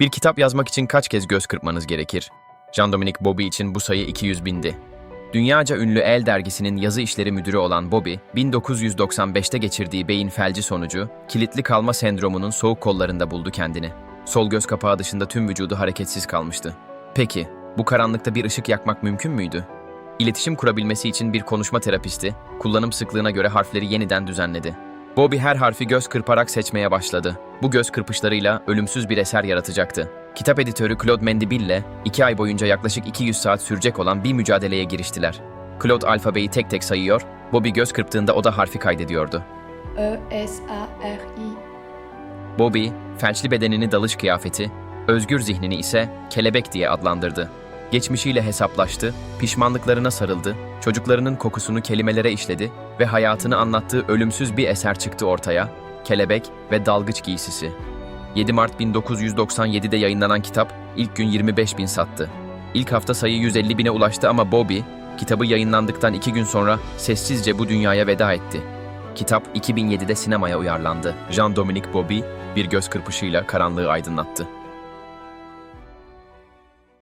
Bir kitap yazmak için kaç kez göz kırpmanız gerekir? Jean-Dominique Bobby için bu sayı 200 bindi. Dünyaca ünlü El dergisinin yazı işleri müdürü olan Bobby, 1995'te geçirdiği beyin felci sonucu, kilitli kalma sendromunun soğuk kollarında buldu kendini. Sol göz kapağı dışında tüm vücudu hareketsiz kalmıştı. Peki, bu karanlıkta bir ışık yakmak mümkün müydü? İletişim kurabilmesi için bir konuşma terapisti, kullanım sıklığına göre harfleri yeniden düzenledi. Bobby her harfi göz kırparak seçmeye başladı. Bu göz kırpışlarıyla ölümsüz bir eser yaratacaktı. Kitap editörü Claude Mendibille, iki ay boyunca yaklaşık 200 saat sürecek olan bir mücadeleye giriştiler. Claude alfabeyi tek tek sayıyor, Bobby göz kırptığında o da harfi kaydediyordu. E S A R I Bobby, felçli bedenini dalış kıyafeti, özgür zihnini ise kelebek diye adlandırdı. Geçmişiyle hesaplaştı, pişmanlıklarına sarıldı, çocuklarının kokusunu kelimelere işledi ve hayatını anlattığı ölümsüz bir eser çıktı ortaya, Kelebek ve Dalgıç Giysisi. 7 Mart 1997'de yayınlanan kitap ilk gün 25 bin sattı. İlk hafta sayı 150 bine ulaştı ama Bobby, kitabı yayınlandıktan iki gün sonra sessizce bu dünyaya veda etti. Kitap 2007'de sinemaya uyarlandı. Jean-Dominique Bobby bir göz kırpışıyla karanlığı aydınlattı.